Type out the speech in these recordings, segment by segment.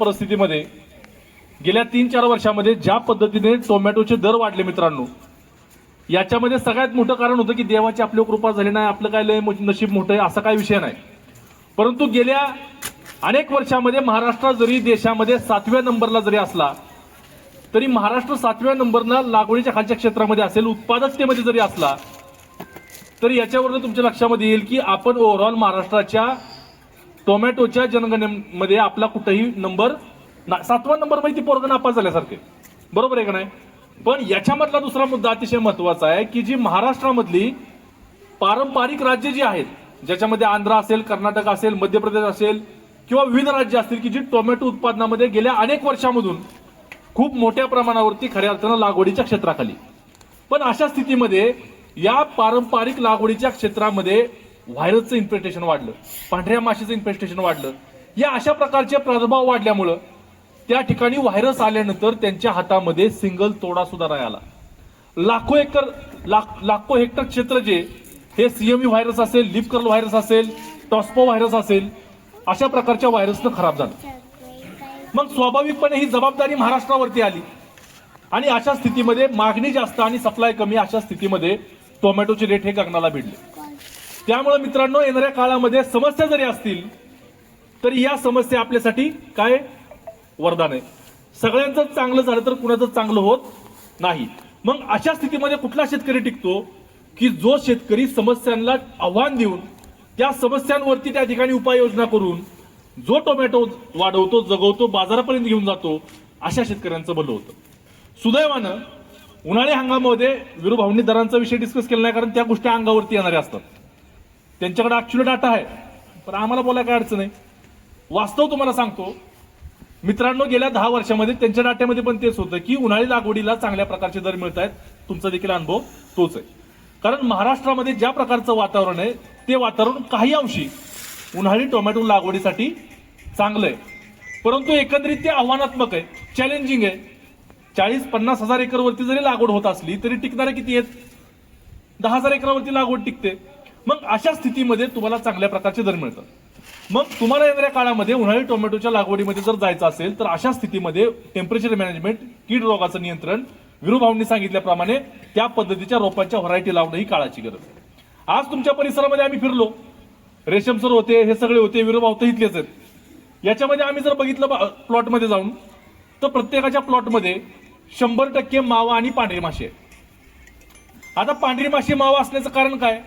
परिस्थितीमध्ये गेल्या तीन चार वर्षामध्ये ज्या पद्धतीने टोमॅटोचे दर वाढले मित्रांनो याच्यामध्ये सगळ्यात मोठं कारण होतं की देवाची आपली कृपा झाली नाही आपलं काय लय नशीब मोठं आहे असा काही विषय नाही. परंतु गेल्या अनेक वर्षामध्ये महाराष्ट्र जरी देशामध्ये सातव्या नंबरला जरी असला तरी महाराष्ट्र सातव्या नंबरला लागवडीच्या खालच्या क्षेत्रामध्ये असेल उत्पादकतेमध्ये जरी असला तरी याच्यावरून तुमच्या लक्षामध्ये येईल की आपण ओव्हरऑल महाराष्ट्राच्या टोमॅटोच्या जनगणनेमध्ये आपला कुठंही नंबर ना- सातवा नंबर माहिती ती पोरगं नापास झाल्यासारखे. बरोबर आहे का नाही? पण याच्यामधला दुसरा मुद्दा अतिशय महत्त्वाचा आहे की जी महाराष्ट्रामधली पारंपरिक राज्य जी आहेत ज्याच्यामध्ये आंध्र असेल कर्नाटक असेल मध्य प्रदेश असेल किंवा विविध राज्य असतील की जी टोमॅटो उत्पादनामध्ये गेल्या अनेक वर्षामधून खूप मोठ्या प्रमाणावरती खऱ्या अर्थानं लागवडीच्या क्षेत्राखाली. पण अशा स्थितीमध्ये या पारंपरिक लागवडीच्या क्षेत्रामध्ये व्हायरसचं इन्फेक्टेशन वाढलं पांढऱ्या माशीचं इन्फेक्टेशन वाढलं या अशा प्रकारचे प्रादुर्भाव वाढल्यामुळं त्या ठिकाणी व्हायरस आल्यानंतर त्यांच्या हातामध्ये सिंगल तोडा सुद्धा नाही आला. लाखो एकर लाख लाखो हेक्टर क्षेत्र जे हे सीएमई व्हायरस असेल लिप कर्ल व्हायरस असेल टॉस्पो व्हायरस असेल अशा प्रकारच्या व्हायरसनं खराब झालं. मग स्वाभाविकपणे ही जबाबदारी महाराष्ट्रावरती आली. आणि अशा स्थितीमध्ये मागणी जास्त आणि सप्लाय कमी अशा स्थितीमध्ये टोमॅटोचे रेट हे गगनाला भिडले. त्यामुळे मित्रांनो येणाऱ्या काळामध्ये समस्या जरी असतील तरी या समस्या आपल्यासाठी काय? वरदान आहे. सगळ्यांचं चांगलं झालं तर कुणाचं चांगलं होत नाही. मग अशा स्थितीमध्ये कुठला शेतकरी टिकतो की जो शेतकरी समस्यांना आव्हान देऊन त्या समस्यांवरती त्या ठिकाणी उपाययोजना करून जो टोमॅटो वाढवतो जगवतो बाजारापर्यंत घेऊन जातो अशा शेतकऱ्यांचं भलं होतं. सुदैवानं उन्हाळी हंगामामध्ये विरुभावनी दरांचा विषय डिस्कस केला नाही कारण त्या गोष्टी अंगावरती येणाऱ्या असतात. त्यांच्याकडे ॲक्च्युली डाटा आहे. पण आम्हाला बोलायला काय अडचण आहे वास्तव तुम्हाला सांगतो मित्रांनो गेल्या दहा वर्षामध्ये त्यांच्या डाट्यामध्ये पण तेच होतं की उन्हाळी लागवडीला चांगल्या प्रकारचे दर मिळत आहेत तुमचा देखील अनुभव तोच आहे. कारण महाराष्ट्रामध्ये ज्या प्रकारचं वातावरण आहे ते वातावरण काही अंशी उन्हाळी टोमॅटो लागवडीसाठी चांगलं आहे. परंतु एकंदरीत ते आव्हानात्मक आहे चॅलेंजिंग आहे. चाळीस पन्नास हजार एकरवरती जरी लागवड होत असली तरी टिकणारे किती आहेत? दहा हजार एकरावरती लागवड टिकते. मग अशा स्थितीमध्ये तुम्हाला चांगल्या प्रकारचे दर मिळतात मग तुम्हाला येणाऱ्या काळामध्ये उन्हाळी टोमॅटोच्या लागवडीमध्ये जर जायचं असेल तर अशा स्थितीमध्ये टेम्परेचर मॅनेजमेंट कीड रोगाचं नियंत्रण विरुभावनी सांगितल्याप्रमाणे त्या पद्धतीच्या रोपांच्या व्हरायटी लावणं ही काळाची गरज आहे. आज तुमच्या परिसरामध्ये आम्ही फिरलो. रेशम सर होते हे सगळे होते विरुभाव तर इथलेच आहेत. याच्यामध्ये आम्ही जर बघितलं प्लॉटमध्ये जाऊन तर प्रत्येकाच्या प्लॉटमध्ये शंभर टक्के मावा आणि पांढरी माशी आहे आता पांढरी माशी मावा असण्याचं कारण काय?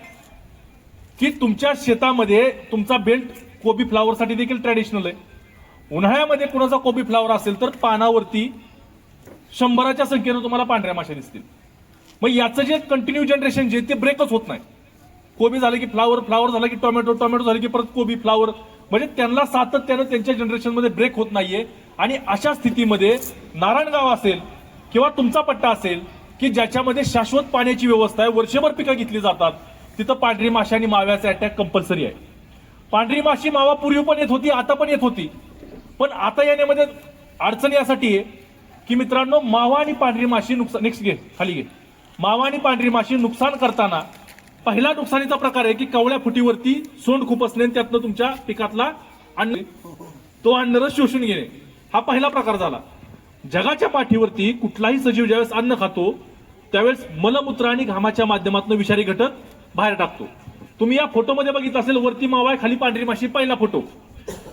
की तुमच्या शेतामध्ये तुमचा बेल्ट कोबी फ्लावरसाठी देखील ट्रॅडिशनल आहे. उन्हाळ्यामध्ये कुणाचा कोबी फ्लावर असेल तर पानावरती शंभराच्या संख्येनं तुम्हाला पांढऱ्या माशा दिसतील. मग याचं जे कंटिन्यू जनरेशन जे ते ब्रेकच होत नाही. कोबी झालं की फ्लावर फ्लावर झालं की टोमॅटो टोमॅटो झालं की परत कोबी फ्लावर म्हणजे त्यांना सातत्यानं त्यांच्या जनरेशनमध्ये ब्रेक होत नाहीये. आणि अशा स्थितीमध्ये नारायणगाव असेल किंवा तुमचा पट्टा असेल की ज्याच्यामध्ये शाश्वत पाण्याची व्यवस्था आहे वर्षभर पिकं घेतली जातात तिथं पांढरी माशी आणि माव्याचा अटॅक कंपल्सरी आहे. पांढरी माशी मावा पूर्वी पण येत होती आता पण येत होती. पण आता येण्यामध्ये अडचण यासाठी आहे की मित्रांनो मावा आणि पांढरी माशी नुकसान नेक्स्ट घे खाली घे. मावा आणि पांढरी माशी नुकसान करताना पहिला नुकसानीचा प्रकार आहे की कवळ्या फुटीवरती सोंड खूप असणे आणि त्यातनं तुमच्या पिकातला अन्न तो अन्नरस शोषून घेणे. हा पहिला प्रकार झाला. जगाच्या पाठीवरती कुठलाही सजीव ज्यावेळेस अन्न खातो त्यावेळेस मलमूत्र आणि घामाच्या माध्यमातून विषारी घटक बाहेर टाकतो. तुम्ही या फोटोमध्ये बघितलं असेल वरती मावा आहे खाली पांढरी माशी पहिला फोटो.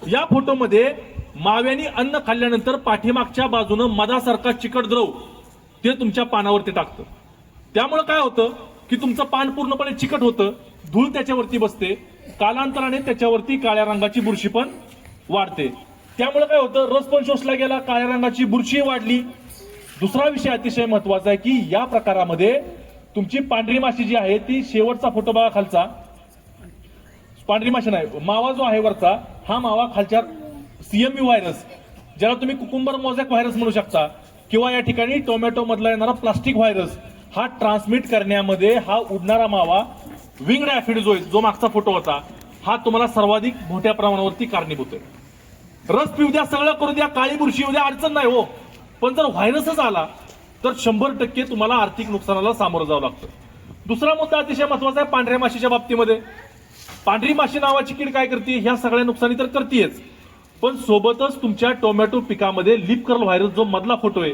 या फोटोमध्ये माव्यानी अन्न खाल्ल्यानंतर पाठीमागच्या बाजूनं मधासारखा चिकट द्रव ते तुमच्या पानावरती टाकतं. त्यामुळं काय होतं की तुमचं पान पूर्णपणे चिकट होतं धूळ त्याच्यावरती बसते कालांतराने त्याच्यावरती काळ्या रंगाची बुरशी पण वाढते. त्यामुळे काय होतं रस पण शोषला गेला काळ्या रंगाची बुरशी वाढली. दुसरा विषय अतिशय महत्त्वाचा आहे की या प्रकारामध्ये तुमची पांढरी माशी जी आहे ती शेवटचा फोटो बघा खालचा. पांढरी माशी नाही मावा जो आहे वरचा हा मावा खालच्या सीएमयू व्हायरस ज्याला तुम्ही कुकुंबर मोझॅक व्हायरस म्हणू शकता किंवा या ठिकाणी टोमॅटो मधला येणारा प्लास्टिक व्हायरस हा ट्रान्समिट करण्यामध्ये हा उडणारा मावा विंगड जो जो मागचा फोटो होता हा तुम्हाला सर्वाधिक मोठ्या प्रमाणावरती कारणीभूत आहे. रस पिऊ द्या सगळं करू द्या काळी बुरशी येऊ द्या अडचण नाही हो. पण जर व्हायरसच आला तर शंभर टक्के तुम्हाला आर्थिक नुकसानाला सामोरं जावं लागतं. दुसरा मुद्दा अतिशय महत्त्वाचा आहे पांढऱ्या माशीच्या बाबतीमध्ये. पांढरी माशी नावाची कीड काय करते? ह्या सगळ्या नुकसानी तर करतेच. पण सोबतच तुमच्या टोमॅटो पिकामध्ये लिप कर्ल व्हायरस जो मधला फोटो आहे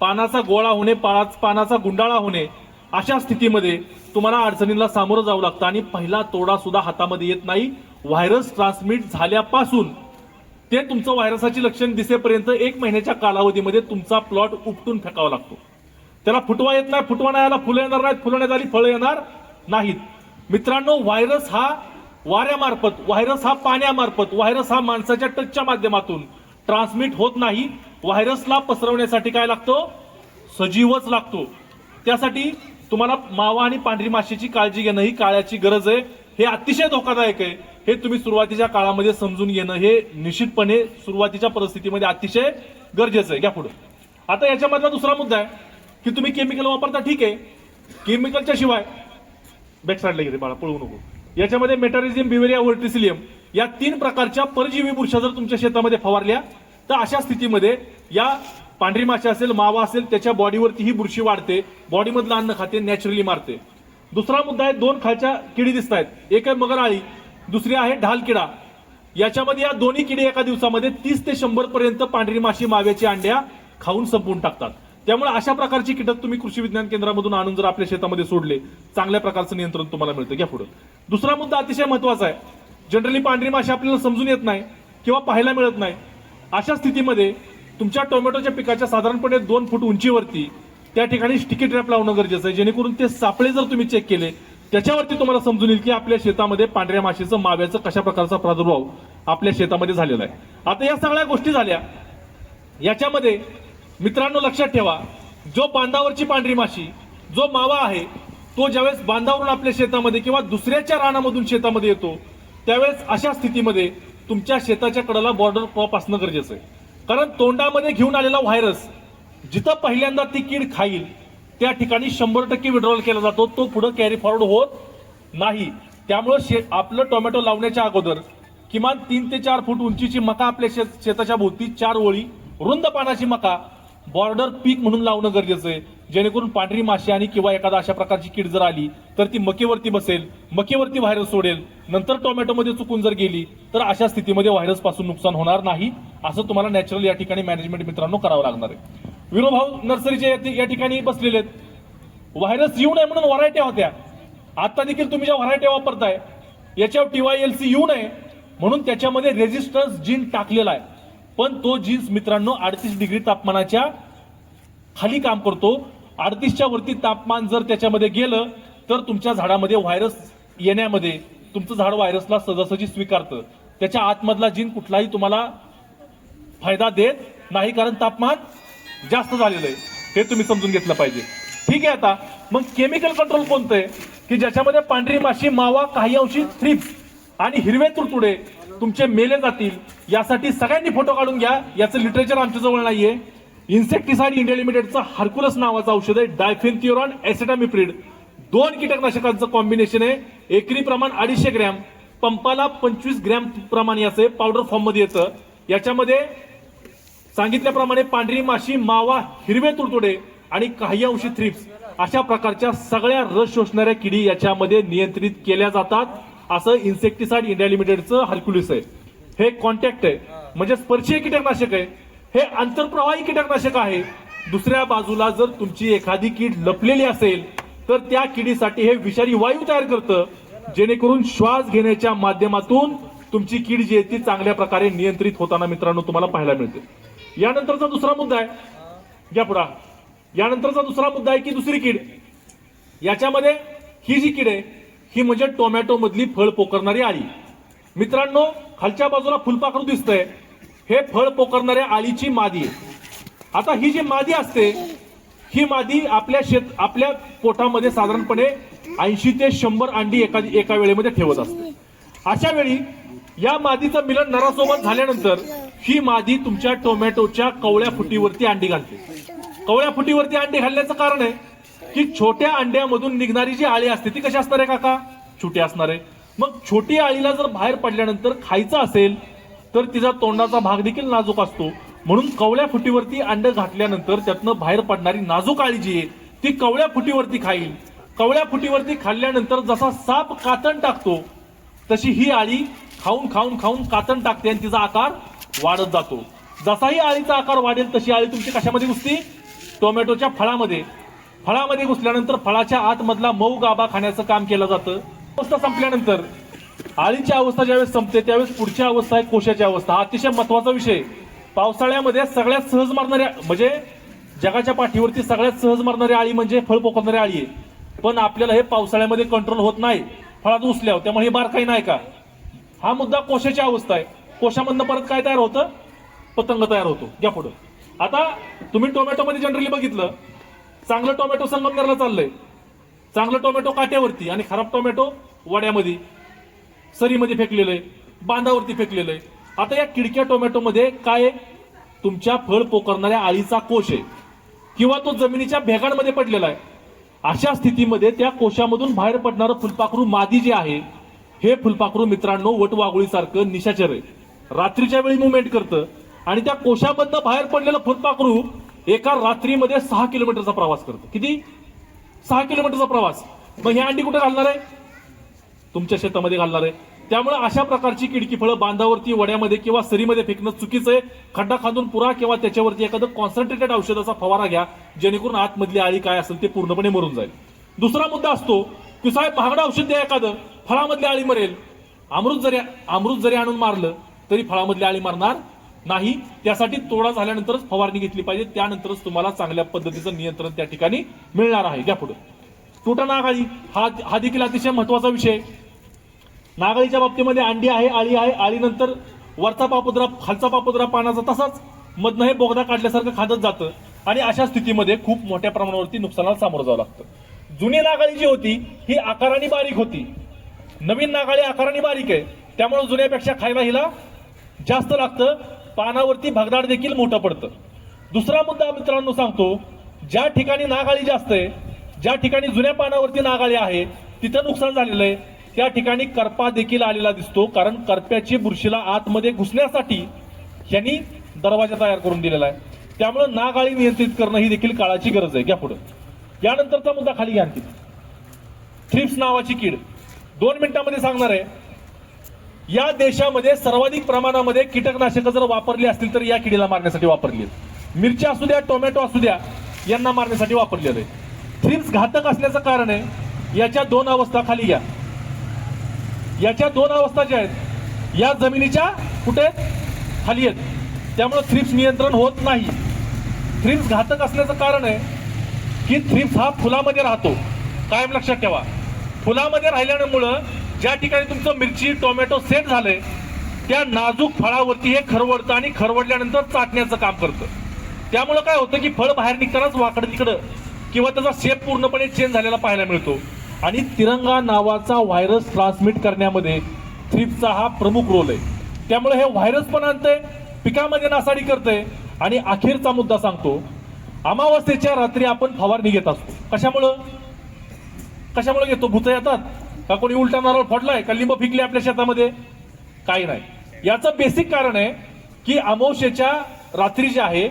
पानाचा गोळा होणे पानाच- पानाचा गुंडाळा होणे अशा स्थितीमध्ये तुम्हाला अडचणींना सामोरं जावं लागतं आणि पहिला तोडा सुद्धा हातामध्ये येत नाही. व्हायरस ट्रान्समिट झाल्यापासून ते तुमचं व्हायरसाची लक्षण दिसेपर्यंत एक महिन्याच्या कालावधीमध्ये तुमचा प्लॉट उपटून फेकावा लागतो. त्याला फुटवा येत नाही फुटवा नाही आला फुलं येणार नाहीत फुलं नाही आली फळं येणार नाहीत. मित्रांनो व्हायरस हा वाऱ्यामार्फत व्हायरस हा पाण्यामार्फत व्हायरस हा माणसाच्या टचच्या माध्यमातून ट्रान्समिट होत नाही. व्हायरसला पसरवण्यासाठी काय लागतं? सजीवच लागतो. त्यासाठी तुम्हाला मावा आणि पांढरी माशीची काळजी घेणं ही काळाची गरज आहे. हे अतिशय धोकादायक आहे. हे तुम्ही सुरुवातीच्या काळामध्ये समजून घेणं हे निश्चितपणे सुरुवातीच्या परिस्थितीमध्ये अतिशय गरजेचं आहे. घ्या पुढे. आता याच्यामधला दुसरा मुद्दा आहे. की तुम्ही केमिकल वापरता ठीक आहे. केमिकलच्या शिवाय बॅक साईडला गेले बाळा पळवू नको. याच्यामध्ये मेटारिझम बिवेरिया वर्टिसिलियम या तीन प्रकारच्या परजीवी बुरशा जर तुमच्या शेतामध्ये फवारल्या तर अशा स्थितीमध्ये या पांढरी माशी असेल मावा असेल त्याच्या बॉडीवरती ही बुरशी वाढते बॉडीमधलं अन्न खाते नॅचरली मारते. दुसरा मुद्दा आहे दोन खालच्या किडी दिसत आहेत. एक आहे मगर आळी दुसरी आहे ढाल किडा. याच्यामध्ये या दोन्ही किडे एका दिवसामध्ये तीस ते शंभर पर्यंत पांढरी माशी माव्याची अंड्या खाऊन संपवून टाकतात. त्यामुळे अशा प्रकारची कीटक तुम्ही कृषी विज्ञान केंद्रामधून आणून जर आपल्या शेतामध्ये सोडले चांगल्या प्रकारचं नियंत्रण तुम्हाला मिळतं. घ्या पुढे. दुसरा मुद्दा अतिशय महत्त्वाचा आहे. जनरली पांढरी माशी आपल्याला समजून येत नाही किंवा पाहायला मिळत नाही. अशा स्थितीमध्ये तुमच्या टोमॅटोच्या पिकाच्या साधारणपणे दोन फूट उंचीवरती त्या ठिकाणी स्टिकी ट्रॅप लावणं गरजेचं आहे. जेणेकरून ते सापळे जर तुम्ही चेक केले त्याच्यावरती तुम्हाला समजून येईल की आपल्या शेतामध्ये पांढऱ्या माशीचं माव्याचं कशा प्रकारचा प्रादुर्भाव आपल्या शेतामध्ये झालेला आहे. आता या सगळ्या गोष्टी झाल्या. याच्यामध्ये मित्रांनो लक्षात ठेवा जो बांधावरची पांढरी माशी जो मावा आहे तो ज्यावेळेस बांधावरून आपल्या शेतामध्ये किंवा दुसऱ्याच्या रानामधून शेतामध्ये येतो त्यावेळेस अशा स्थितीमध्ये तुमच्या शेताच्या कडेला बॉर्डर क्रॉप असणं गरजेचं आहे. कारण तोंडामध्ये घेऊन आलेला व्हायरस जिथं पहिल्यांदा ती कीड खाईल त्या ठिकाणी शंभर टक्के विड्रॉल केला जातो तो पुढे कॅरी फॉरवर्ड होत नाही. त्यामुळं शे आपलं टोमॅटो लावण्याच्या अगोदर किमान तीन ते चार फूट उंचीची मका आपल्या शेत शेताच्या भोवती चार ओळी रुंद पानाची मका बॉर्डर पीक म्हणून लावणं गरजेचं आहे. जेणेकरून पांढरी माशी आणि किंवा एखादा अशा प्रकारची कीड जर आली तर ती मकेवरती बसेल मकेवरती व्हायरस सोडेल. नंतर टोमॅटोमध्ये चुकून जर गेली तर अशा स्थितीमध्ये व्हायरसपासून नुकसान होणार नाही असं तुम्हाला नॅचरल या ठिकाणी मॅनेजमेंट मित्रांनो करावं लागणार आहे. विरोभाऊ नर्सरीचे या या ठिकाणी बसलेले आहेत. व्हायरस येऊ नये म्हणून व्हरायट्या होत्या. आता देखील तुम्ही ज्या व्हरायट्या वापरताय याच्यावर टीवायएलसी येऊ नये म्हणून त्याच्यामध्ये रेजिस्टन्स जीन टाकलेला आहे. पण तो जीन्स मित्रांनो अडतीस डिग्री तापमानाच्या खाली काम करतो. अडतीसच्या वरती तापमान जर त्याच्यामध्ये गेलं तर तुमच्या झाडामध्ये व्हायरस येण्यामध्ये तुमचं झाड व्हायरसला सहजासहजी स्वीकारतं. त्याच्या आतमधला जीन कुठलाही तुम्हाला फायदा देत नाही कारण तापमान जास्त झालेलं आहे. हे तुम्ही समजून घेतलं पाहिजे. ठीक आहे आता. मग केमिकल कंट्रोल कोणतं आहे? की ज्याच्यामध्ये पांढरी माशी मावा काही अंशी थ्रिप्स आणि हिरवे तुडतुडे तुमचे मेले जातील यासाठी सगळ्यांनी फोटो काढून घ्या. याचं लिटरेचर आमच्याजवळ नाहीये. इन्सेक्टिसाइड इंडिया लिमिटेडचं हार्कुलस नावाचं औषध आहे डायफेन्थिओरॉन एसेटामिप्रिड दोन कीटकनाशकांचं कॉम्बिनेशन आहे. एकरी प्रमाण अडीचशे ग्रॅम पंपाला पंचवीस ग्रॅम प्रमाण याचं पावडर फॉर्ममध्ये येतं. याच्यामध्ये सांगितल्याप्रमाणे पांढरी माशी मावा हिरवे तुडतुडे आणि काही अंशी थ्रिप्स अशा प्रकारच्या सगळ्या रस शोषणाऱ्या किडी याच्यामध्ये नियंत्रित केल्या जातात. असं इन्सेक्टिसाइड इंडिया लिमिटेडचं हर्क्युलिस आहे. हे कॉन्टॅक्ट आहे. म्हणजे स्पर्शीय कीटकनाशक आहे. हे आंतरप्रवाही कीटकनाशक आहे. दुसऱ्या बाजूला जर तुमची एखादी कीड लपलेली असेल तर त्या किडीसाठी हे विषारी वायू तयार करतं. जेणेकरून श्वास घेण्याच्या माध्यमातून तुमची कीड जी आहे ती चांगल्या प्रकारे नियंत्रित होताना मित्रांनो तुम्हाला पाहायला मिळते. यानंतरचा दुसरा मुद्दा आहे. घ्या पुढा. यानंतरचा दुसरा मुद्दा आहे की दुसरी कीड. याच्यामध्ये ही जी कीड आहे ही म्हणजे टोमॅटो मधली फळ पोकरणारी आळी. मित्रांनो खालच्या बाजूला फुलपाखरू दिसतंय. हे फळ पोकरणाऱ्या आळीची मादी आहे. आता ही जी मादी असते ही मादी आपल्या शेत आपल्या पोटामध्ये साधारणपणे ऐंशी ते शंभर अंडी एका एका वेळेमध्ये ठेवत असते. अशा वेळी या मादीचं मिलन नरासोबत झाल्यानंतर ही मादी तुमच्या टोमॅटोच्या कवळ्या फुटीवरती अंडी घालते. कवळ्या फुटीवरती अंडी घालण्याचं कारण आहे की छोट्या अंड्यामधून निघणारी जी आळी असते ती कशी असणार आहे काका? छोटी असणार आहे. मग छोटी आळीला जर बाहेर पडल्यानंतर खायचं असेल तर तिचा तोंडाचा भाग देखील नाजूक असतो. म्हणून कवळ्या फुटीवरती अंड घातल्यानंतर त्यातनं बाहेर पडणारी नाजूक आळी जी आहे ती कवळ्या फुटीवरती खाईल. कवळ्या फुटीवरती खाल्ल्यानंतर जसा साप कातण टाकतो तशी ही आळी खाऊन खाऊन खाऊन कातण टाकते आणि तिचा आकार वाढत जातो. जसाही आळीचा आकार वाढेल तशी आळी तुमची कशामध्ये घुसते? टोमॅटोच्या फळामध्ये. फळामध्ये घुसल्यानंतर फळाच्या आतमधला मऊ गाभा खाण्याचं काम केलं जातं. अवस्था संपल्यानंतर आळीची अवस्था ज्यावेळेस संपते त्यावेळेस पुढची अवस्था आहे कोशाची अवस्था. हा अतिशय महत्त्वाचा विषय पावसाळ्यामध्ये सगळ्यात सहज मारणाऱ्या म्हणजे जगाच्या पाठीवरती सगळ्यात सहज मारणारी आळी म्हणजे फळ पोखरणारी आळी आहे. पण आपल्याला हे पावसाळ्यामध्ये कंट्रोल होत नाही. फळात उचल्यावर त्यामुळे हे बारकाई नाही का? हा मुद्दा कोशाची अवस्था आहे. कोशामधनं परत काय तयार होतं? पतंग तयार होतो. या पुढं. आता तुम्ही टोमॅटोमध्ये जनरली बघितलं चांगलं टोमॅटो संगमनेरला चाललंय. चांगलं टोमॅटो काट्यावरती आणि खराब टोमॅटो वड्यामध्ये सरीमध्ये फेकलेलं आहे बांधावरती फेकलेलं आहे आता या किडक्या टोमॅटोमध्ये काय तुमच्या फळ पोकरणाऱ्या आळीचा कोश आहे. किंवा तो जमिनीच्या भेगांमध्ये पडलेला आहे. अशा स्थितीमध्ये त्या कोशामधून बाहेर पडणारं फुलपाखरू मादी जे आहे हे फुलपाखरू मित्रांनो वटवागुळीसारखं निशाचर आहे. रात्रीच्या वेळी मुवमेंट करतं आणि त्या कोशामधनं बाहेर पडलेलं फुलपाखरू एका रात्रीमध्ये सहा किलोमीटरचा प्रवास करतो. किती? सहा किलोमीटरचा प्रवास. मग ही अंडी कुठे घालणार आहे? तुमच्या शेतामध्ये घालणार आहे. त्यामुळे अशा प्रकारची किडकी फळं बांधावरती वड्यामध्ये किंवा सरीमध्ये फेकणं चुकीचं आहे. खड्डा खांदून पुरा किंवा त्याच्यावरती एखादं कॉन्सन्ट्रेटेड औषधाचा फवारा घ्या. जेणेकरून आतमधली आळी काय असेल ते पूर्णपणे मरून जाईल. दुसरा मुद्दा असतो की साहेब महागडं औषध द्या एखादं. फळामधली आळी मरेल. अमृत जरी अमृत जरी आणून मारलं तरी फळामधली आळी मारणार नाही त्यासाठी तोडा झाल्यानंतरच फवारणी घेतली पाहिजे. त्यानंतरच तुम्हाला चांगल्या पद्धतीचं नियंत्रण त्या ठिकाणी मिळणार आहे. त्या पुढे. तुटा नागाळी हा हा देखील अतिशय महत्त्वाचा विषय नागाळीच्या बाबतीमध्ये अंडी आहे आळी आहे. आळीनंतर वरचा पापुद्रा खालचा पापुद्रा पानाचा तसाच. मधनं हे बोगदा काढल्यासारखं खादत जातं. आणि अशा स्थितीमध्ये खूप मोठ्या प्रमाणावरती नुकसानाला सामोरं जावं लागतं. जुनी नागाळी जी होती ही आकाराने बारीक होती. नवीन नागाळी आकाराने बारीक आहे. त्यामुळे जुन्यापेक्षा खायला हिला जास्त लागतं. पानावरती भगदाड देखील मोठं पडतं. दुसरा मुद्दा मित्रांनो सांगतो ज्या ठिकाणी नागाळी जास्त आहे ज्या ठिकाणी जुन्या पानावरती नागाळी आहे तिथं नुकसान झालेलं आहे. त्या ठिकाणी करपा देखील आलेला दिसतो कारण करप्याची बुरशीला आतमध्ये घुसण्यासाठी यांनी दरवाजा तयार करून दिलेला आहे. त्यामुळे नागाळी नियंत्रित करणं ही देखील काळाची गरज आहे. घ्या पुढं. यानंतरचा मुद्दा खाली घ्या आणखी. थ्रिप्स नावाची कीड. दोन मिनिटांमध्ये सांगणार आहे. या देशामध्ये सर्वाधिक प्रमाणामध्ये कीटकनाशकं जर वापरली असतील तर या किडीला मारण्यासाठी वापरली आहेत. मिरच्या असू द्या टोमॅटो असू द्या यांना मारण्यासाठी वापरलेलं आहे. थ्रिप्स घातक असल्याचं कारण आहे याच्या दोन अवस्था खाली घ्या. याच्या दोन अवस्था ज्या आहेत या जमिनीच्या कुठे खाली आहेत. त्यामुळे थ्रिप्स नियंत्रण होत नाही. थ्रिप्स घातक असल्याचं कारण आहे की थ्रिप्स हा फुलामध्ये राहतो. कायम लक्षात ठेवा. फुलामध्ये राहिल्यामुळं ज्या ठिकाणी तुमचं मिरची टोमॅटो सेट झालंय त्या नाजूक फळावरती हे खरवडतं आणि खरवडल्यानंतर चाटण्याचं काम करतं. त्यामुळं काय होतं की फळ बाहेर निघतानाच वाकडं तिकडं किंवा त्याचा शेप पूर्णपणे चेंज झालेला पाहायला मिळतो. आणि तिरंगा नावाचा व्हायरस ट्रान्समिट करण्यामध्ये थ्रिप्सचा हा प्रमुख रोल आहे. त्यामुळे हे व्हायरस पण आणतंय पिकामध्ये नासाडी करतंय आणि अखेरचा मुद्दा सांगतो अमावस्येच्या रात्री आपण फवारणी घेत असतो. कशामुळं? कशामुळे घेतो? भूत येतात? का कोणी उलटा नारळ फोडलाय? का लिंब फिकले आपल्या शेतामध्ये? काही नाही. याचं बेसिक कारण आहे की अमावस्येच्या रात्री जे आहे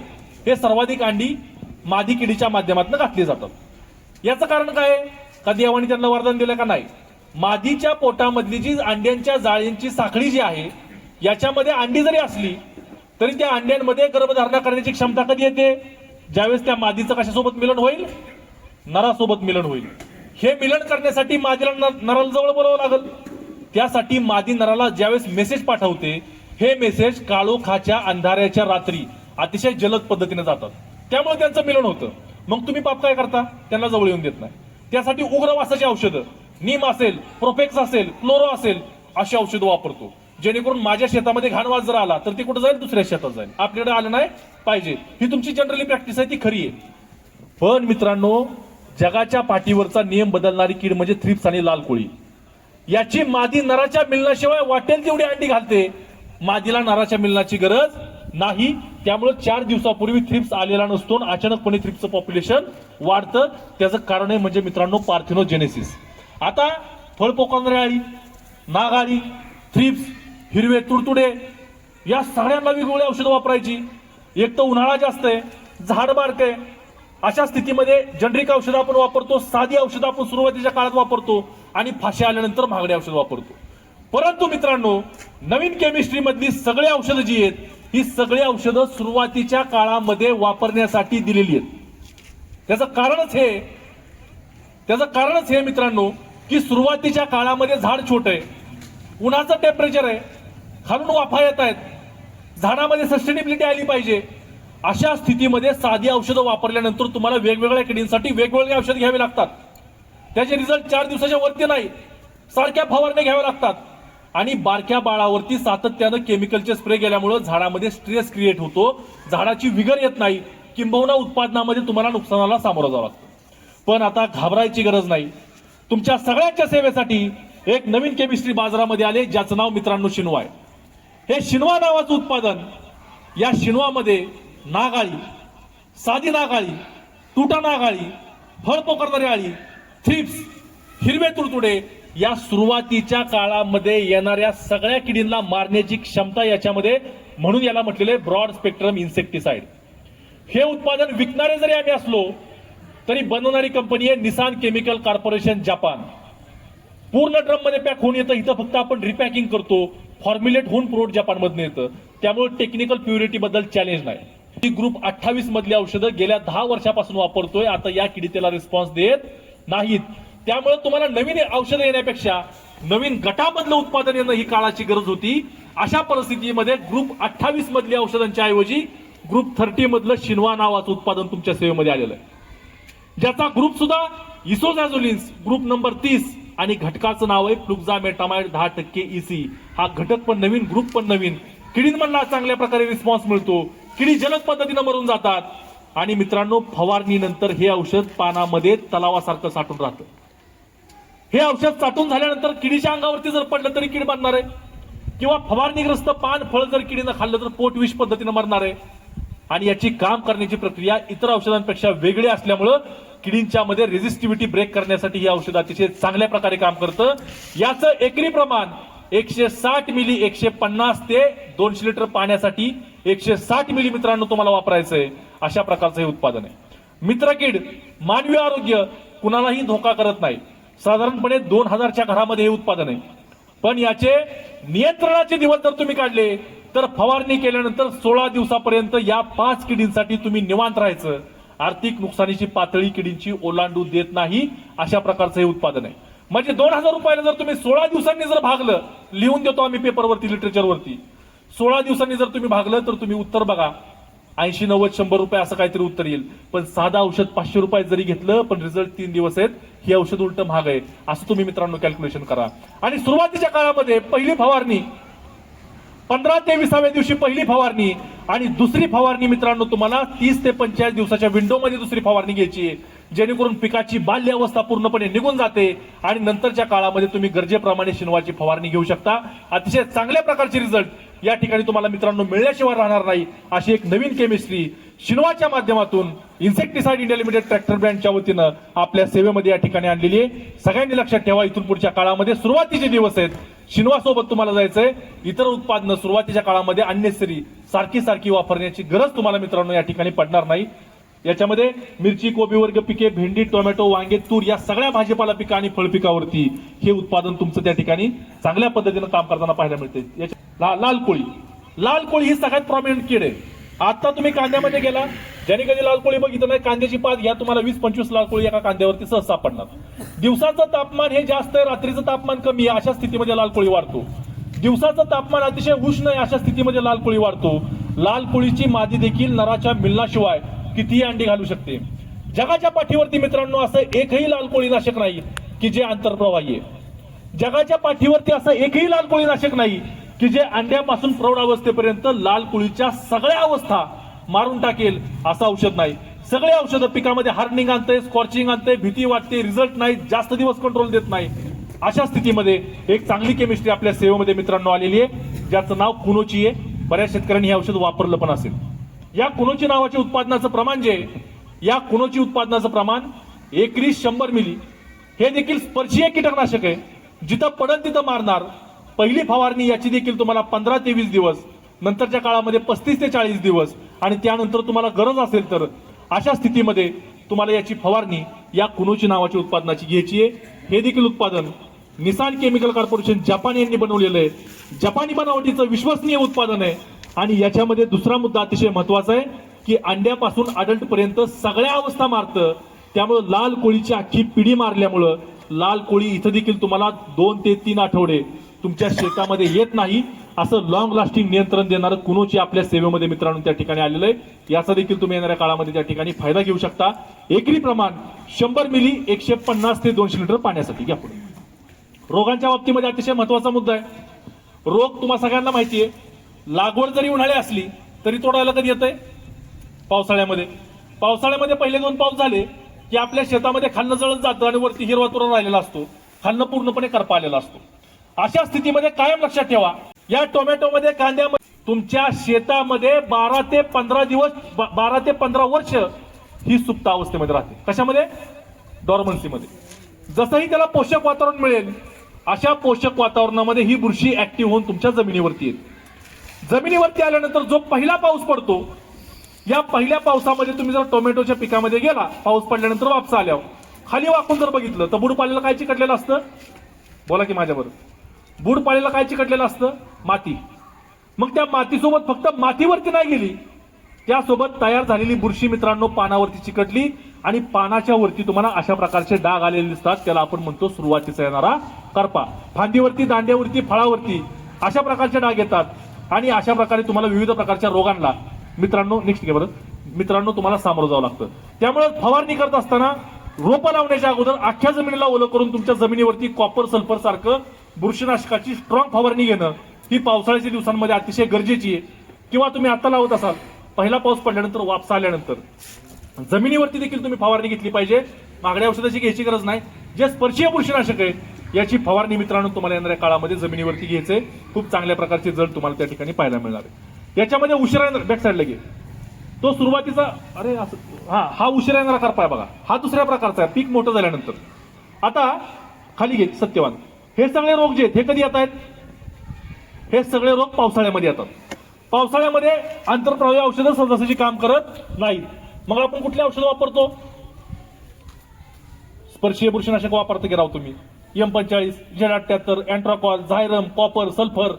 हे सर्वाधिक अंडी मादी किडीच्या माध्यमातून घातली जातात. याचं कारण काय? आहे? का देवाने त्यांना वरदान दिलं का नाही? मादीच्या पोटामधली जी अंड्यांच्या जाळींची साखळी जी आहे याच्यामध्ये अंडी जरी असली तरी त्या अंड्यांमध्ये गर्भधारणा करण्याची क्षमता कधी येते? ज्यावेळेस त्या मादीचं कशासोबत मिलन होईल? नरासोबत मिलन होईल. हे मिलन करण्यासाठी मादीला न- नराला जवळ बोलावं लागल. त्यासाठी मादी नराला ज्यावेळेस मेसेज पाठवते हे मेसेज काळोखाच्या अंधाऱ्याच्या रात्री अतिशय जलद पद्धतीने जातात. त्यामुळे त्यांचं मिलन होतं. मग तुम्ही पाप काय करता? त्यांना जवळ येऊन देत नाही. त्यासाठी उग्र वासाची औषधं नीम असेल प्रोफेक्स असेल क्लोरो असेल अशी औषधं वापरतो. जेणेकरून माझ्या शेतामध्ये घाणवास जर आला तर ते कुठं जाईल? दुसऱ्या शेतात जाईल. आपल्याकडे आलं नाही पाहिजे. ही तुमची जनरली प्रॅक्टिस आहे ती खरी आहे. पण मित्रांनो जगाच्या पाठीवरचा नियम बदलणारी कीड म्हणजे थ्रिप्स आणि लाल कोळी. याची मादी नराच्या मिलनाशिवाय वाटेल तेवढी अंडी घालते. मादीला नराच्या मिलनाची गरज नाही. त्यामुळे चार दिवसापूर्वी थ्रिप्स आलेला नसतो आणि अचानकपणे थ्रिप्सचं पॉप्युलेशन वाढतं. त्याचं कारण आहे म्हणजे मित्रांनो पार्थिनोजेनेसिस. आता फळ आळी नागाळी थ्रिप्स हिरवे तुडतुडे या सगळ्यांना वेगवेगळी औषधं वापरायची. एक तर उन्हाळा जास्त आहे झाड बारक आहे अशा स्थितीमध्ये जनरिक औषधं आपण वापरतो साधी औषधं आपण सुरुवातीच्या काळात वापरतो आणि फाशी आल्यानंतर महागडी औषध वापरतो. परंतु मित्रांनो नवीन केमिस्ट्रीमधली सगळी औषधं जी आहेत ही सगळी औषधं सुरुवातीच्या काळामध्ये वापरण्यासाठी दिलेली आहेत. त्याचं कारणच हे त्याचं कारणच हे मित्रांनो की सुरुवातीच्या काळामध्ये झाड छोट आहे. उन्हाचं टेम्परेचर आहे. खालून वाफा येत आहेत. झाडामध्ये सस्टेनेबिलिटी आली पाहिजे. अशा स्थितीमध्ये साधी औषधं वापरल्यानंतर तुम्हाला वेगवेगळ्या किडींसाठी वेगवेगळे औषध घ्यावे लागतात. त्याचे रिझल्ट चार दिवसाच्या वरती नाही सारख्या फवारण्या घ्याव्या लागतात. आणि बारक्या बाळावरती सातत्यानं केमिकलचे स्प्रे गेल्यामुळं झाडामध्ये स्ट्रेस क्रिएट होतो. झाडाची विगर येत नाही किंबहुना उत्पादनामध्ये तुम्हाला नुकसानाला सामोरं जावं लागतं. पण आता घाबरायची गरज नाही. तुमच्या सगळ्यांच्या सेवेसाठी एक नवीन केमिस्ट्री बाजारामध्ये आले ज्याचं नाव मित्रांनो शिनवा आहे. हे शिनवा नावाचं उत्पादन या शिनवामध्ये नागाळी साधी नागाळी तुटा नागाळी फळ पोकरणारी आळी थ्रिप्स हिरवे तुडतुडे या सुरुवातीच्या काळामध्ये येणाऱ्या सगळ्या किडींना मारण्याची क्षमता याच्यामध्ये म्हणून याला म्हटलेले ब्रॉड स्पेक्ट्रम इन्सेक्टिसाइड. हे उत्पादन विकणारे जरी आम्ही असलो तरी बनवणारी कंपनी आहे निसान केमिकल कॉर्पोरेशन जपान. पूर्ण ड्रममध्ये पॅक होऊन येतं इथं फक्त आपण रिपॅकिंग करतो फॉर्म्युलेट होऊन प्रोडक्ट जपानमधून येतं. त्यामुळे टेक्निकल प्युरिटीबद्दल चॅलेंज नाही. ही ग्रुप अठ्ठावीस मधली औषधं गेल्या दहा वर्षापासून वापरतोय. आता या किडीतेला रिस्पॉन्स देत नाहीत. त्यामुळे तुम्हाला नवीन औषधं येण्यापेक्षा नवीन गटामधलं उत्पादन येणं ही काळाची गरज होती. अशा परिस्थितीमध्ये ग्रुप अठ्ठावीस मधली औषधांच्या ऐवजी ग्रुप थर्टी मधलं शिनवा नावाचं उत्पादन तुमच्या सेवेमध्ये आलेलं आहे. ज्याचा ग्रुप सुद्धा इसोझॅझोलिन्स ग्रुप नंबर तीस आणि घटकाचं नाव आहे फ्लुक्झामेटामाइड दहा टक्के इसी हा घटक पण नवीन ग्रुप पण नवीन. किडींमधला चांगल्या प्रकारे रिस्पॉन्स मिळतो. किडी जलद पद्धतीनं मरून जातात. आणि मित्रांनो फवारणीनंतर हे औषध पानामध्ये तलावासारखं साठून राहतं. हे औषध साठून झाल्यानंतर किडीच्या अंगावरती जर पडलं तरी किड मारणार आहे. किंवा फवारणीग्रस्त पान फळ जर किडीनं खाल्लं तर पोट विष पद्धतीनं मरणार आहे. आणि याची काम करण्याची प्रक्रिया इतर औषधांपेक्षा वेगळी असल्यामुळं किडींच्या मध्ये रेझिस्टिव्हिटी ब्रेक करण्यासाठी हे औषध अतिशय चांगल्या प्रकारे काम करतं. याचं एकरी प्रमाण एकशे साठ मिली एकशे पन्नास ते दोनशे लिटर पाण्यासाठी एकशे साठ मिली मित्रांनो तुम्हाला वापरायचं आहे अशा प्रकारचं हे उत्पादन आहे. मित्रकीड मानवी आरोग्य कुणालाही धोका करत नाही. साधारणपणे दोन हजारच्या घरामध्ये हे उत्पादन आहे. पण याचे नियंत्रणाचे दिवस जर तुम्ही काढले तर फवारणी केल्यानंतर सोळा दिवसापर्यंत या पाच किडींसाठी तुम्ही निवांत राहायचं. आर्थिक नुकसानीची पातळी किडींची ओलांडू देत नाही अशा प्रकारचं हे उत्पादन आहे. म्हणजे दोन हजार रुपयाला जर तुम्ही सोळा दिवसांनी जर भागलं लिहून देतो आम्ही पेपरवरती लिटरेचरवरती सोळा दिवसांनी जर तुम्ही भागलं तर तुम्ही उत्तर बघा. ऐंशी नव्वद शंभर रुपये असं काहीतरी उत्तर येईल. पण साधा औषध पाचशे रुपये जरी घेतलं पण रिझल्ट तीन दिवस आहेत. हे औषध उलट महाग आहे. असं तुम्ही मित्रांनो कॅल्क्युलेशन करा. आणि सुरुवातीच्या काळामध्ये पहिली फवारणी पंधरा ते विसाव्या दिवशी पहिली फवारणी आणि दुसरी फवारणी मित्रांनो तुम्हाला तीस ते पंचेचाळीस दिवसाच्या विंडोमध्ये दुसरी फवारणी घ्यायची आहे. जेणेकरून पिकाची बाल्य अवस्था पूर्णपणे निघून जाते आणि नंतरच्या काळामध्ये तुम्ही गरजेप्रमाणे शिनवाची फवारणी घेऊ शकता. अतिशय चांगल्या प्रकारचे रिझल्ट या ठिकाणी तुम्हाला मित्रांनो मिळल्याशिवाय राहणार नाही अशी एक नवीन केमिस्ट्री शिनवाच्या माध्यमातून इन्सेक्टिसाइड इंडिया लिमिटेड ट्रॅक्टर ब्रँडच्या वतीनं आपल्या सेवेमध्ये या ठिकाणी आणलेली आहे. सगळ्यांनी लक्षात ठेवा इथून पुढच्या काळामध्ये सुरुवातीचे दिवस आहेत. शिनवासोबत तुम्हाला जायचंय. इतर उत्पादनं सुरुवातीच्या काळामध्ये अन्यसरी सारखी सारखी वापरण्याची गरज तुम्हाला मित्रांनो या ठिकाणी पडणार नाही. याच्यामध्ये मिरची कोबी वर्ग पिके भेंडी टोमॅटो वांगे तूर या सगळ्या भाजीपाला पिका आणि फळपिकावरती हे उत्पादन तुमचं त्या ठिकाणी चांगल्या पद्धतीनं काम करताना पाहायला मिळते. याच्या- लाल कोळी. लाल कोळी ही सगळ्यात प्रॉमिनंट कीड आहे. आता तुम्ही कांद्यामध्ये गेला ज्याने कधी लाल कोळी बघितलं नाही कांद्याची पात घ्या तुम्हाला वीस पंचवीस लाल कोळी एका कांद्यावरती सहज सापडणार. दिवसाचं तापमान हे जास्त आहे रात्रीचं तापमान कमी आहे अशा स्थितीमध्ये लाल कोळी वाढतो. दिवसाचं तापमान अतिशय उष्ण आहे अशा स्थितीमध्ये लाल कोळी वाढतो. लाल कोळीची मादी देखील नराच्या मिलनाशिवाय कितीही अंडी घालू शकते. जगाच्या पाठीवरती मित्रांनो असं एकही लाल कोळी नाशक नाही की जे आंतरप्रवाही आहे. जगाच्या पाठीवरती असं एकही लाल कोळी नाशक नाही की जे अंड्यापासून प्रौढ अवस्थेपर्यंत लाल कोळीच्या सगळ्या अवस्था मारून टाकेल असं औषध नाही. सगळे औषधं पिकामध्ये हार्निंग आणते स्कॉर्चिंग आणते भीती वाटते रिझल्ट नाही जास्त दिवस कंट्रोल देत नाही. अशा स्थितीमध्ये एक चांगली केमिस्ट्री आपल्या सेवेमध्ये मित्रांनो आलेली आहे. ज्याचं नाव कुनोची आहे. बऱ्याच शेतकऱ्यांनी हे औषध वापरलं पण असेल. या कुनोची नावाच्या उत्पादनाचं प्रमाण जे आहे, या कुनोची उत्पादनाचं प्रमाण एकरी शंभर मिली. हे देखील स्पर्शीय कीटकनाशक आहे. जिथं पडल तिथं मारणार. पहिली फवारणी याची देखील तुम्हाला पंधरा ते वीस दिवस नंतरच्या काळामध्ये पस्तीस ते चाळीस दिवस आणि त्यानंतर तुम्हाला गरज असेल तर अशा स्थितीमध्ये तुम्हाला याची फवारणी या कुनोची नावाच्या उत्पादनाची घ्यायची आहे. हे देखील उत्पादन निसान केमिकल कॉर्पोरेशन जपान यांनी बनवलेलं आहे. जपानी बनावटीचं विश्वसनीय उत्पादन आहे. आणि याच्यामध्ये दुसरा मुद्दा अतिशय महत्त्वाचा आहे की अंड्यापासून अडल्ट पर्यंत सगळ्या अवस्था मारतं. त्यामुळं लाल कोळीची अख्खी पिढी मारल्यामुळं लाल कोळी इथं देखील तुम्हाला दोन ते तीन आठवडे तुमच्या शेतामध्ये येत नाही असं लॉंग लास्टिंग नियंत्रण देणारं कुणोची आपल्या सेवेमध्ये मित्रांनो त्या ठिकाणी आलेलं आहे. याचा देखील तुम्ही येणाऱ्या काळामध्ये त्या ठिकाणी फायदा घेऊ शकता. एकरी प्रमाण शंभर मिली एकशे पन्नास ते दोनशे लिटर पाण्यासाठी. घ्या पुढे. रोगांच्या बाबतीमध्ये अतिशय महत्त्वाचा मुद्दा आहे. रोग तुम्हाला सगळ्यांना माहिती आहे. लागवड जरी उन्हाळी असली तरी तोडायला कधी येतंय? पावसाळ्यामध्ये. पावसाळ्यामध्ये पहिले दोन पाऊस झाले की आपल्या शेतामध्ये खाल्लं जळत जातं आणि वरती हिरवा तुरा राहिलेला असतो. खाल्लं पूर्णपणे करपा आलेला असतो. अशा स्थितीमध्ये कायम लक्षात ठेवा या टोमॅटोमध्ये कांद्यामध्ये तुमच्या शेतामध्ये बारा ते पंधरा दिवस ब- बारा ते पंधरा वर्ष ही सुप्त अवस्थेमध्ये राहते. कशामध्ये? डॉर्मन्सीमध्ये जसंही त्याला पोषक वातावरण मिळेल अशा पोषक वातावरणामध्ये ही बुरशी ऍक्टिव्ह होऊन तुमच्या जमिनीवरती येते. जमिनीवरती आल्यानंतर जो पहिला पाऊस पडतो या पहिल्या पावसामध्ये तुम्ही जर टोमॅटोच्या पिकामध्ये गेला पाऊस पडल्यानंतर वापसा आल्यावर खाली वाकून जर बघितलं तर बुड पालेलं काय चिकटलेलं असतं? बोला की माझ्याबरोबर. बुड पालेलं काय चिकटलेलं असतं? माती. मग त्या मातीसोबत फक्त मातीवरती नाही गेली त्यासोबत तयार झालेली बुरशी मित्रांनो पानावरती चिकटली आणि पानाच्या वरती तुम्हाला अशा प्रकारचे डाग आलेले दिसतात त्याला आपण म्हणतो सुरुवातीचा येणारा करपा. फांदीवरती दांड्यावरती फळावरती अशा प्रकारचे डाग येतात. आणि अशा प्रकारे तुम्हाला विविध प्रकारच्या रोगांना मित्रांनो नेक्स्ट घे बरं. मित्रांनो तुम्हाला सामोरं जावं लागतं. त्यामुळे फवारणी करत असताना रोपं लावण्याच्या अगोदर अख्ख्या जमिनीला ओलं करून तुमच्या जमिनीवरती कॉपर सल्फर सारखं बुरशीनाशकाची स्ट्रॉंग फवारणी घेणं ही पावसाळ्याच्या दिवसांमध्ये अतिशय गरजेची आहे. किंवा तुम्ही आता लावत असाल पहिला पाऊस पडल्यानंतर वापसा आल्यानंतर. जमिनीवरती देखील तुम्ही फवारणी घेतली पाहिजे. मागण्या औषधाची घ्यायची गरज नाही. जे स्पर्शीय बुरशीनाशक आहे याची फवारणी मित्रांनो तुम्हाला येणाऱ्या काळामध्ये जमिनीवरती घ्यायचे खूप चांगल्या प्रकारचे जड तुम्हाला त्या ठिकाणी पाहायला मिळणार आहे. याच्यामध्ये उशिरा बॅक साईडला घे. तो सुरुवातीचा अरे असं हा हा उशिरा येणारा करपाय बघा. हा दुसऱ्या प्रकारचा आहे पीक मोठं झाल्यानंतर. आता खाली घे सत्यवान. हे सगळे रोग जे आहेत हे कधी येत आहेत हे सगळे रोग पावसाळ्यामध्ये येतात. पावसाळ्यामध्ये आंतरप्रवाही औषधं सहजासहजी काम करत नाहीत. मग आपण कुठले औषधं वापरतो? स्पर्शीय बुरशीनाशक वापरतो हो की राव तुम्ही. एम पंचाळीस झेड अठ्ठ्याहत्तर अँट्राकॉल झायरम कॉपर सल्फर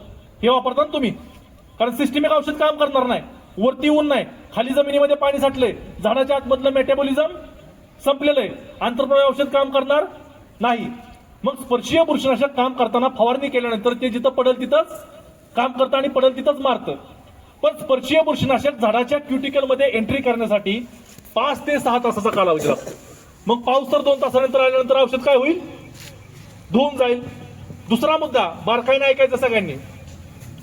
हे वापरता ना तुम्ही. कारण सिस्टमिक औषध काम करणार नाही. वरती ऊन नाही. खाली जमिनीमध्ये पाणी साठले झाडाच्या आतमधलं मेटाबॉलिझम संपलेलं आहे आंतरप्रवाही औषध काम करणार नाही. मग स्पर्शीय बुरशीनाशक काम करताना फवारणी केल्यानंतर ते जिथं पडेल तिथंच काम करतं आणि पडेल तिथंच मारतं. पण स्पर्शीय बुरशीनाशक झाडाच्या क्युटिकलमध्ये एंट्री करण्यासाठी पाच ते सहा तासाचा कालावधी लागतो. मग पाऊस तर दोन तासानंतर आल्यानंतर औषध काय होईल? धुवून जाईल. दुसरा मुद्दा बारकाईने ऐकायचा सगळ्यांनी.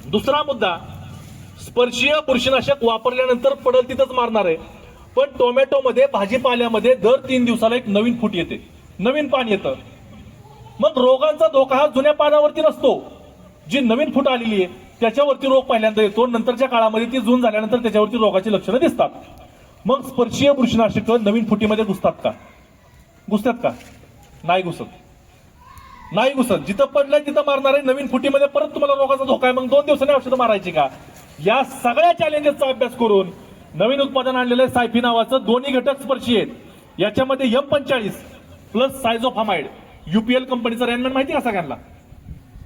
दुसरा मुद्दा स्पर्शीय बुरशीनाशक वापरल्यानंतर पडल तिथंच मारणार आहे. पण टोमॅटोमध्ये भाजीपाल्यामध्ये दर तीन दिवसाला एक नवीन फूट येते. नवीन पान येतं. मग रोगांचा धोका हा जुन्या पानावरती नसतो. जी नवीन फूट आलेली आहे त्याच्यावरती रोग पहिल्यांदा येतो. नंतरच्या काळामध्ये ती जून झाल्यानंतर त्याच्यावरती रोगाची लक्षणं दिसतात. मग स्पर्शीय बुरशीनाशक नवीन फुटीमध्ये घुसतात का? घुसतात का? नाही घुसत. नाही घुसत. जिथं पडलंय तिथं मारणार आहे. नवीन फुटीमध्ये परत तुम्हाला रोगाचा धोका आहे. मग दोन दिवसांनी औषधं मारायची का? या सगळ्या चॅलेंजेसचा अभ्यास करून नवीन उत्पादन आणलेलं आहे सायफी नावाचं. दोन्ही घटक स्पर्शी आहेत. याच्यामध्ये एम पंचाळीस प्लस सायझोफामाइड युपीएल कंपनीचं रॅनमॅन माहिती का सगळ्यांना?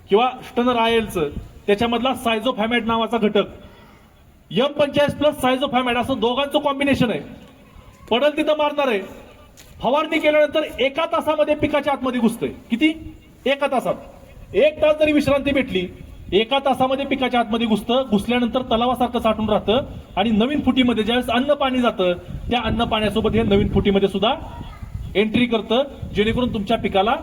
किंवा स्टनर आयलचं त्याच्यामधला सायझोफॅमॅड नावाचा घटक. एम पंचाळीस प्लस सायझोफॅमॅड असं दोघांचं कॉम्बिनेशन आहे. पडल तिथं मारणार आहे. फवारणी केल्यानंतर एका तासामध्ये पिकाच्या आतमध्ये घुसतंय. किती? एका तासात. एक तास जरी विश्रांती भेटली एका तासामध्ये पिकाच्या आतमध्ये घुसतं घुसल्यानंतर तलावासारखं साठून राहतं आणि नवीन फुटीमध्ये ज्यावेळेस अन्न पाणी जातं त्या अन्न पाण्यासोबत हे नवीन फुटीमध्ये सुद्धा एंट्री करतं जेणेकरून तुमच्या पिकाला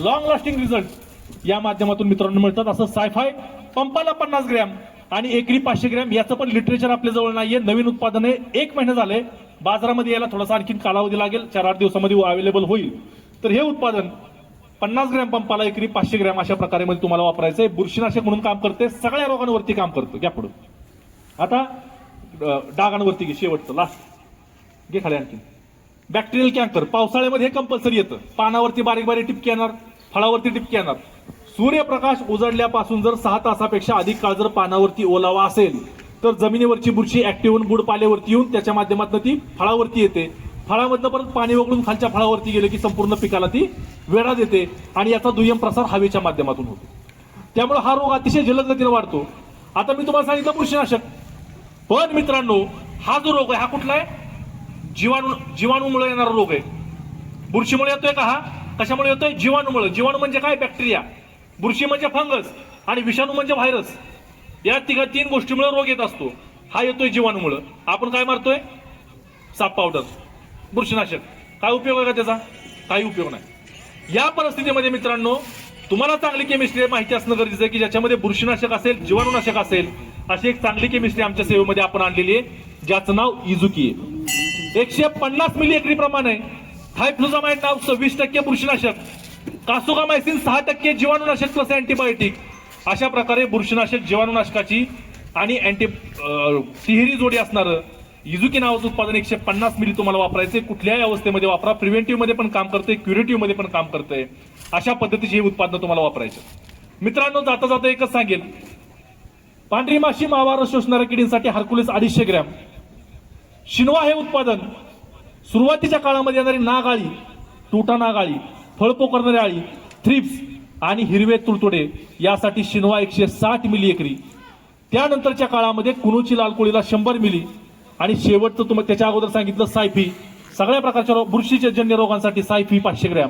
लॉंग लास्टिंग रिझल्ट या माध्यमातून मित्रांनो मिळतात. असं सायफाय पंपाला पन्नास ग्रॅम आणि एकरी पाचशे ग्रॅम याचं पण लिटरेचर आपल्या जवळ नाहीये. नवीन उत्पादन आहे एक महिना झाले बाजारामध्ये यायला थोडासा आणखीन कालावधी लागेल. चार आठ दिवसामध्ये हो अवेलेबल होईल. तर हे उत्पादन पन्नास ग्रॅम पंपाला एकरी पाचशे ग्रॅम अशा प्रकारे मध्ये तुम्हाला वापरायचं आहे बुरशीनाशक म्हणून काम करते. सगळ्या रोगांवरती काम करतो. घ्या पुढे. आता डागांवरती घे. शेवटचं लास्ट घे खाली आणखी बॅक्टेरियल कॅन्सर पावसाळ्यामध्ये हे कंपल्सरी येतं. पानावरती बारीक बारीक टिपके येणार. फळावरती टिपके येणार. सूर्यप्रकाश उजडल्यापासून जर सहा तासापेक्षा अधिक काळ जर पानावरती ओलावा असेल तर जमिनीवरची बुरशी ऍक्टिव्ह होऊन बुड पाल्यावरती येऊन त्याच्या माध्यमातून ती फळावरती येते. फळामधनं परत पाणी वगळून खालच्या फळावरती गेले की संपूर्ण पिकाला ती वेढा देते आणि याचा दुय्यम प्रसार हवेच्या माध्यमातून होतो. त्यामुळे हा रोग अतिशय जलद गतीने वाढतो. आता मी तुम्हाला सांगितलं बुरशीनाशक. पण मित्रांनो हा जो रोग आहे हा कुठला आहे? जीवाणू जीवाणूमुळे येणारा रोग आहे. बुरशीमुळे येतोय का हा? कशामुळे येतोय? जीवाणूमुळे. जीवाणू म्हणजे काय? बॅक्टेरिया. बुरशी म्हणजे फंगस आणि विषाणू म्हणजे व्हायरस. या तिघा तीन गोष्टीमुळे रोग येत असतो. हा येतोय जीवाणूमुळे. आपण काय मारतोय? साप पावडर. बुरशीनाशक. काय उपयोग आहे का त्याचा? काही उपयोग नाही. या परिस्थितीमध्ये मित्रांनो तुम्हाला चांगली केमिस्ट्री माहिती असणं गरजेचं आहे की ज्याच्यामध्ये बुरशीनाशक असेल जीवाणूनाशक असेल अशी एक चांगली केमिस्ट्री आमच्या सेवेमध्ये आपण आणलेली आहे ज्याचं नाव इजुकी आहे. एकशे पन्नास मिली एकरी प्रमाणे थायफ्लुझामाइड नाव सव्वीस टक्के बुरशीनाशक. कासोगामायसिन सहा टक्के जीवाणूनाशक प्लस अँटीबायोटिक. अशा प्रकारे बुरशीनाशक जीवाणूनाशकाची आणि अँटी तिहेरी जोडी असणारं इजुकी नावाचं उत्पादन एकशे पन्नास मिली तुम्हाला वापरायचे कुठल्याही अवस्थेमध्ये वापरा. प्रिव्हेंटिव्हमध्ये पण काम करते क्युरेटिव्हमध्ये पण काम करते अशा पद्धतीची ही उत्पादनं तुम्हाला वापरायचे. मित्रांनो जाता जाता एकच सांगेल पांढरी माशी मावार शोषणाऱ्या किडींसाठी हरकुलीस अडीचशे ग्रॅम. शिनवा हे उत्पादन सुरुवातीच्या काळामध्ये येणारी नागाळी तुटा नागाळी फळपो करणारी आळी थ्रिप्स आणि हिरवे तुडतुडे यासाठी शिनवा एकशे साठ मिली एकरी. त्यानंतरच्या काळामध्ये कुणूची लालकोळीला शंभर मिली. आणि शेवटचं तुम्हाला त्याच्या अगोदर सांगितलं सायफी. सगळ्या प्रकारच्या रो- बुरशीच्या जन्य रोगांसाठी सायफी पाचशे ग्रॅम.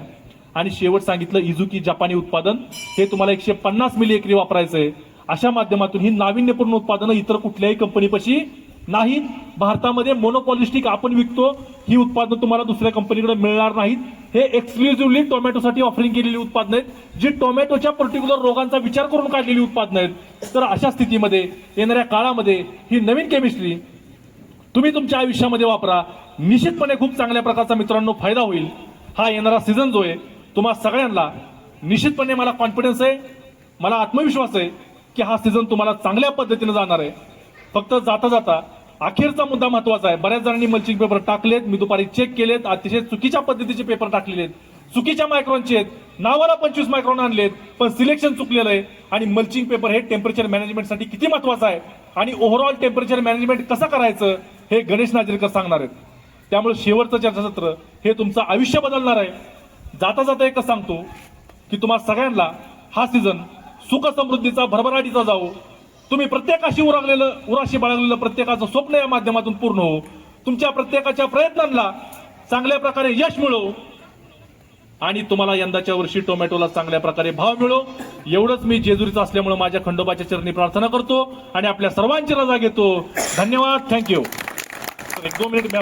आणि शेवट सांगितलं इझुकी जपानी उत्पादन. हे तुम्हाला एकशे पन्नास मिली एकरी वापरायचं आहे अशा माध्यमातून ही नाविन्यपूर्ण उत्पादनं इतर कुठल्याही कंपनीपाशी नाही भारतामध्ये मोनोपॉलिस्टिक आपण विकतो ही उत्पादनं तुम्हाला दुसऱ्या कंपनीकडे मिळणार नाहीत. हे एक्सक्लुझिव्हली टोमॅटोसाठी ऑफरिंग केलेली उत्पादनं आहेत जी टोमॅटोच्या पर्टिक्युलर रोगांचा विचार करून काढलेली उत्पादनं आहेत. तर अशा स्थितीमध्ये येणाऱ्या काळामध्ये ही नवीन केमिस्ट्री तुम्ही तुमच्या आयुष्यामध्ये वापरा. निश्चितपणे खूप चांगल्या प्रकारचा मित्रांनो फायदा होईल. हा येणारा सीझन जो आहे तुम्हा सगळ्यांना निश्चितपणे मला कॉन्फिडन्स आहे मला आत्मविश्वास आहे की हा सीझन तुम्हाला चांगल्या पद्धतीने जाणार आहे. फक्त जाता जाता अखेरचा मुद्दा महत्त्वाचा आहे. बऱ्याच जणांनी मल्चिंग पेपर टाकलेत मी दुपारी चेक केलेत अतिशय चुकीच्या पद्धतीचे पेपर टाकलेले आहेत. चुकीच्या मायक्रॉनचे आहेत. नावाला पंचवीस मायक्रॉन आणलेत पण सिलेक्शन चुकलेलं आहे. आणि मल्चिंग पेपर हे टेम्परेचर मॅनेजमेंटसाठी किती महत्वाचं आहे? आणि ओव्हरऑल टेम्परेचर मॅनेजमेंट कसं करायचं? हे गणेश नाजरेकर सांगणार आहेत. त्यामुळे शेवटचं चर्चासत्र हे तुमचं आयुष्य बदलणार आहे. जाता जाता एकच सांगतो की तुम्हा सगळ्यांना हा सीझन सुख समृद्धीचा भरभराटीचा जावो. तुम्ही प्रत्येकाशी उरागलेलं उराशी बाळगलेलं प्रत्येकाचं स्वप्न या माध्यमातून पूर्ण हो तुमच्या प्रत्येकाच्या प्रयत्नांना चांगल्या प्रकारे यश मिळो आणि तुम्हाला यंदाच्या वर्षी टोमॅटोला चांगल्या प्रकारे भाव मिळो. एवढंच मी जेजुरीचा असल्यामुळे माझ्या खंडोबाच्या चरणी प्रार्थना करतो आणि आपल्या सर्वांची रजा घेतो. धन्यवाद. थँक्यू एक दोन मिनिट मी